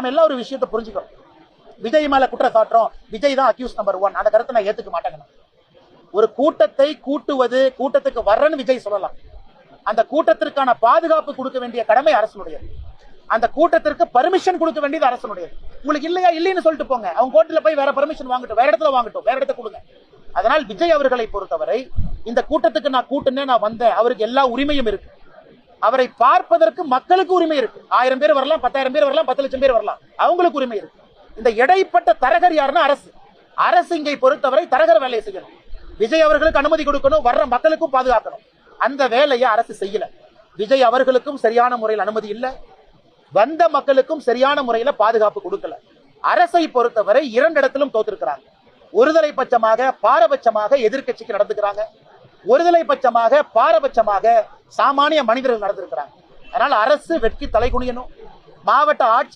நாம எல்லாம் ஒரு விஷயத்த புரிஞ்சுக்கணும் விஜய் மேல குற்றச்சாட்டுறோம். விஜய் தான் அக்யூஸ் நம்பர் ஒன் அந்த கருத்தை நான் ஏத்துக்க மாட்டேங்க ஒரு கூட்டத்தை கூட்டுவது கூட்டத்துக்கு வர்றன்னு விஜய் சொல்லலாம். அந்த கூட்டத்திற்கான பாதுகாப்பு கொடுக்க வேண்டிய கடமை அரசனுடையது. அந்த கூட்டத்திற்கு பர்மிஷன் கொடுக்க வேண்டியது அரசனுடையது. உங்களுக்கு இல்லையா இல்லைன்னு சொல்லிட்டு போங்க. அவங்க கோர்ட்டில் போய் வேற பர்மிஷன் வாங்கட்டும். வேற இடத்துல வாங்கட்டும். வேற இடத்த கொடுங்க. அதனால் விஜய் அவர்களை பொறுத்தவரை இந்த கூட்டத்துக்கு நான் கூட்டுனே நான் வந்தேன். அவருக்கு எல்லா உரிமையும் இருக்கு. அவரை பார்ப்பதற்கு மக்களுக்கு உரிமை இருக்கு. ஆயிரம் பேர் வரலாம் பத்தாயிரம் பேர் வரலாம் பத்து லட்சம் பேர் வரலாம். அவங்களுக்கு உரிமை இருக்கு. இந்த இடைப்பட்ட தரகர் யாருன்னா அரசு. அரசு இங்கே பொறுத்தவரை தரகர் வேலையை செய்யணும். விஜய் அவர்களுக்கு அனுமதி கொடுக்கணும் வர்ற மக்களுக்கும் பாதுகாக்கணும். அந்த வேலையை அரசு செய்யல. விஜய் அவர்களுக்கும் சரியான முறையில் அனுமதி இல்ல. வந்த மக்களுக்கும் சரியான முறையில பாதுகாப்பு கொடுக்கல. அரசை பொறுத்தவரை இரண்டு இடத்திலும் தோத்திருக்கிறாங்க. ஒருதலை பட்சமாக பாரபட்சமாக எதிர்க்கட்சிக்கு நடந்துக்கிறாங்க. ஒருதலை பட்சமாக பாரபட்சமாக சாமானிய மனிதர்கள் நடந்திருக்கிறாங்க. அதனால் அரசு வெட்கி தலை குனியணும். மாவட்ட ஆட்சி